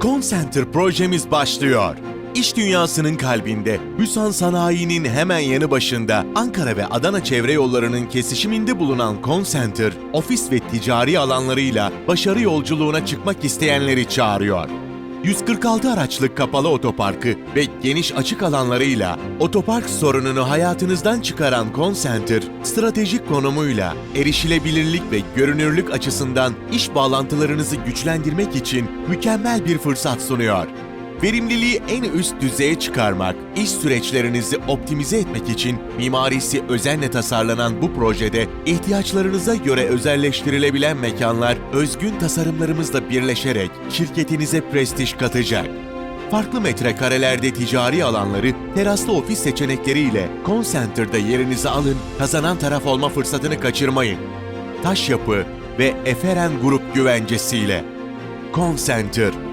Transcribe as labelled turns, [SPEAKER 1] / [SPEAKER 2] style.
[SPEAKER 1] Concenter projemiz başlıyor. İş dünyasının kalbinde, Hüsan Sanayi'nin hemen yanı başında, Ankara ve Adana çevre yollarının kesişiminde bulunan Concenter, ofis ve ticari alanlarıyla başarı yolculuğuna çıkmak isteyenleri çağırıyor. 146 araçlık kapalı otoparkı ve geniş açık alanlarıyla otopark sorununu hayatınızdan çıkaran Concenter, stratejik konumuyla erişilebilirlik ve görünürlük açısından iş bağlantılarınızı güçlendirmek için mükemmel bir fırsat sunuyor. Verimliliği en üst düzeye çıkarmak, iş süreçlerinizi optimize etmek için mimarisi özenle tasarlanan bu projede ihtiyaçlarınıza göre özelleştirilebilen mekanlar özgün tasarımlarımızla birleşerek şirketinize prestij katacak. Farklı metrekarelerde ticari alanları, teraslı ofis seçenekleriyle Concenter'da yerinizi alın, kazanan taraf olma fırsatını kaçırmayın. Taş Yapı ve Eferen Grup güvencesiyle. Concenter